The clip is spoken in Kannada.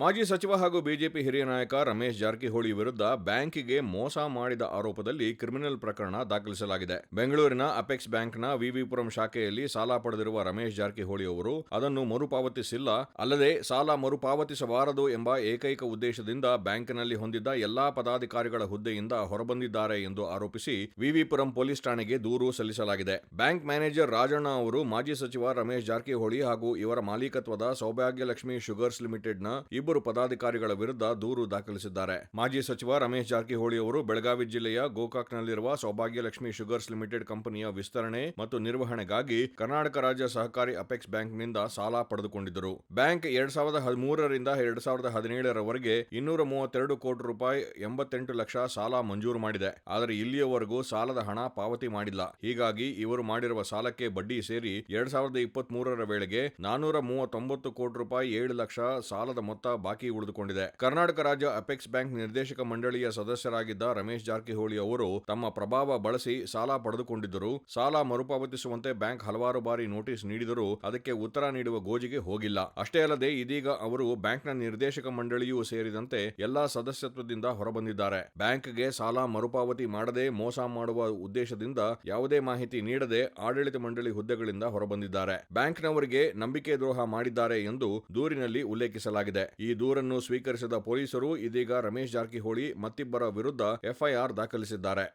ಮಾಜಿ ಸಚಿವ ಹಾಗೂ ಬಿಜೆಪಿ ಹಿರಿಯ ನಾಯಕ ರಮೇಶ್ ಜಾರಕಿಹೊಳಿ ವಿರುದ್ಧ ಬ್ಯಾಂಕಿಗೆ ಮೋಸ ಮಾಡಿದ ಆರೋಪದಲ್ಲಿ ಕ್ರಿಮಿನಲ್ ಪ್ರಕರಣ ದಾಖಲಿಸಲಾಗಿದೆ. ಬೆಂಗಳೂರಿನ ಅಪೆಕ್ಸ್ ಬ್ಯಾಂಕ್ನ ವಿವಿಪುರಂ ಶಾಖೆಯಲ್ಲಿ ಸಾಲ ಪಡೆದಿರುವ ರಮೇಶ್ ಜಾರಕಿಹೊಳಿ ಅವರು ಅದನ್ನು ಮರುಪಾವತಿಸಿಲ್ಲ, ಅಲ್ಲದೆ ಸಾಲ ಮರುಪಾವತಿಸಬಾರದು ಎಂಬ ಏಕೈಕ ಉದ್ದೇಶದಿಂದ ಬ್ಯಾಂಕಿನಲ್ಲಿ ಹೊಂದಿದ್ದ ಎಲ್ಲಾ ಪದಾಧಿಕಾರಿಗಳ ಹುದ್ದೆಯಿಂದ ಹೊರಬಂದಿದ್ದಾರೆ ಎಂದು ಆರೋಪಿಸಿ ವಿವಿಪುರಂ ಪೊಲೀಸ್ ಠಾಣೆಗೆ ದೂರು ಸಲ್ಲಿಸಲಾಗಿದೆ. ಬ್ಯಾಂಕ್ ಮ್ಯಾನೇಜರ್ ರಾಜಣ್ಣ ಅವರು ಮಾಜಿ ಸಚಿವ ರಮೇಶ್ ಜಾರಕಿಹೊಳಿ ಹಾಗೂ ಇವರ ಮಾಲೀಕತ್ವದ ಸೌಭಾಗ್ಯಲಕ್ಷ್ಮಿ ಶುಗರ್ಸ್ ಲಿಮಿಟೆಡ್ನ ಇಬ್ಬರು ಪದಾಧಿಕಾರಿಗಳ ವಿರುದ್ಧ ದೂರು ದಾಖಲಿಸಿದ್ದಾರೆ. ಮಾಜಿ ಸಚಿವ ರಮೇಶ್ ಜಾರಕಿಹೊಳಿ ಅವರು ಬೆಳಗಾವಿ ಜಿಲ್ಲೆಯ ಗೋಕಾಕ್ನಲ್ಲಿರುವ ಸೌಭಾಗ್ಯಲಕ್ಷ್ಮಿ ಶುಗರ್ಸ್ ಲಿಮಿಟೆಡ್ ಕಂಪನಿಯ ವಿಸ್ತರಣೆ ಮತ್ತು ನಿರ್ವಹಣೆಗಾಗಿ ಕರ್ನಾಟಕ ರಾಜ್ಯ ಸಹಕಾರಿ ಅಪೆಕ್ಸ್ ಬ್ಯಾಂಕ್ನಿಂದ ಸಾಲ ಪಡೆದುಕೊಂಡಿದ್ದರು. ಬ್ಯಾಂಕ್ ಎರಡ್ ಸಾವಿರದ ಹದಿಮೂರರಿಂದ ಎರಡ್ ಸಾವಿರದ ಹದಿನೇಳರವರೆಗೆ ಇನ್ನೂರ ಮೂವತ್ತೆರಡು ಕೋಟಿ ರೂಪಾಯಿ ಎಂಬತ್ತೆಂಟು ಲಕ್ಷ ಸಾಲ ಮಂಜೂರು ಮಾಡಿದೆ. ಆದರೆ ಇಲ್ಲಿಯವರೆಗೂ ಸಾಲದ ಹಣ ಪಾವತಿ ಮಾಡಿಲ್ಲ. ಹೀಗಾಗಿ ಇವರು ಮಾಡಿರುವ ಸಾಲಕ್ಕೆ ಬಡ್ಡಿ ಸೇರಿ ಎರಡ್ ಸಾವಿರದ ಇಪ್ಪತ್ತ್ ಮೂರರ ವೇಳೆಗೆ ನಾನೂರ ಮೂವತ್ತೊಂಬತ್ತು ಕೋಟಿ ರೂಪಾಯಿ ಏಳು ಲಕ್ಷ ಸಾಲದ ಮೊತ್ತ ಬಾಕಿ ಉಳಿದುಕೊಂಡಿದೆ. ಕರ್ನಾಟಕ ರಾಜ್ಯ ಅಪೆಕ್ಸ್ ಬ್ಯಾಂಕ್ ನಿರ್ದೇಶಕ ಮಂಡಳಿಯ ಸದಸ್ಯರಾಗಿದ್ದ ರಮೇಶ್ ಜಾರಕಿಹೊಳಿ ಅವರು ತಮ್ಮ ಪ್ರಭಾವ ಬಳಸಿ ಸಾಲ ಪಡೆದುಕೊಂಡಿದ್ದರು. ಸಾಲ ಮರುಪಾವತಿಸುವಂತೆ ಬ್ಯಾಂಕ್ ಹಲವಾರು ಬಾರಿ ನೋಟಿಸ್ ನೀಡಿದರೂ ಅದಕ್ಕೆ ಉತ್ತರ ನೀಡುವ ಗೋಜಿಗೆ ಹೋಗಿಲ್ಲ. ಅಷ್ಟೇ ಅಲ್ಲದೆ ಇದೀಗ ಅವರು ಬ್ಯಾಂಕ್ನ ನಿರ್ದೇಶಕ ಮಂಡಳಿಯೂ ಸೇರಿದಂತೆ ಎಲ್ಲಾ ಸದಸ್ಯತ್ವದಿಂದ ಹೊರಬಂದಿದ್ದಾರೆ. ಬ್ಯಾಂಕ್ಗೆ ಸಾಲ ಮರುಪಾವತಿ ಮಾಡದೆ ಮೋಸ ಮಾಡುವ ಉದ್ದೇಶದಿಂದ ಯಾವುದೇ ಮಾಹಿತಿ ನೀಡದೆ ಆಡಳಿತ ಮಂಡಳಿ ಹುದ್ದೆಗಳಿಂದ ಹೊರಬಂದಿದ್ದಾರೆ. ಬ್ಯಾಂಕ್ನವರಿಗೆ ನಂಬಿಕೆ ದ್ರೋಹ ಮಾಡಿದ್ದಾರೆ ಎಂದು ದೂರಿನಲ್ಲಿ ಉಲ್ಲೇಖಿಸಲಾಗಿದೆ. ಈ ದೂರನ್ನು ಸ್ವೀಕರಿಸಿದ ಪೊಲೀಸರು ಇದೀಗ ರಮೇಶ್ ಜಾರಕಿಹೊಳಿ ಮತ್ತಿಬ್ಬರ ವಿರುದ್ಧ ಎಫ್ಐಆರ್ ದಾಖಲಿಸಿದ್ದಾರೆ.